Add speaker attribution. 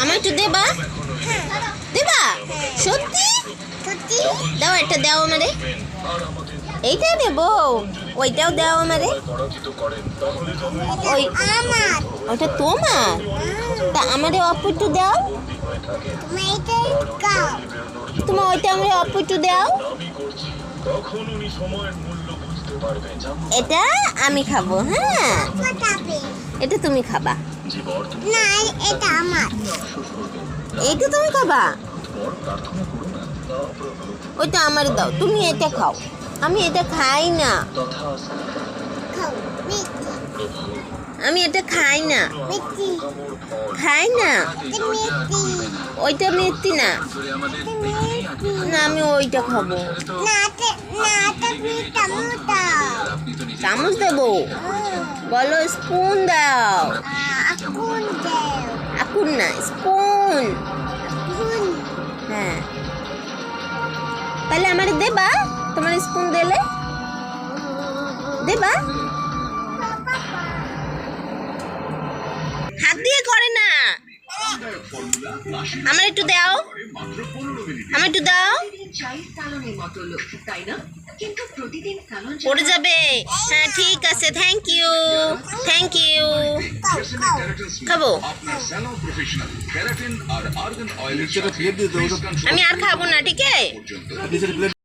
Speaker 1: আমার একটু দেবা? দেবা? সত্যি? দাও একটা, দাও আমারে। এইটাও দেবো। ওইটাও দাও আমারে। ওই ওটা তোমার? তা আমারে একটু দাও। তোমার ওইটা আমারে একটু দাও। এটা আমি খাব হ্যাঁ? এটা তুমি খাবা।
Speaker 2: না এটা আমার।
Speaker 1: এইটা তুমি খাবা? ওইটা আমার দাও তুমি এটা খাও। আমি এটা খাই না। আমি এটা খাই না। খাই না? ওইটা মিষ্টি না। না আমি ওইটা খাব।
Speaker 2: এটা এটা
Speaker 1: চামচ দেবো? বলো স্পুন দাও
Speaker 2: আকুন দেও
Speaker 1: আকুন না স্পুন
Speaker 2: আকুন
Speaker 1: হ্যাঁ তাহলে আমার দেবা তোমার স্পুন দিলে দেবা আমার একটু দাও। আমার একটু দাও। পড়ে যাবে। হ্যাঁ ঠিক আছে। থ্যাংক ইউ থ্যাংক ইউ খাব? আমি আর খাব না ঠিক আছে?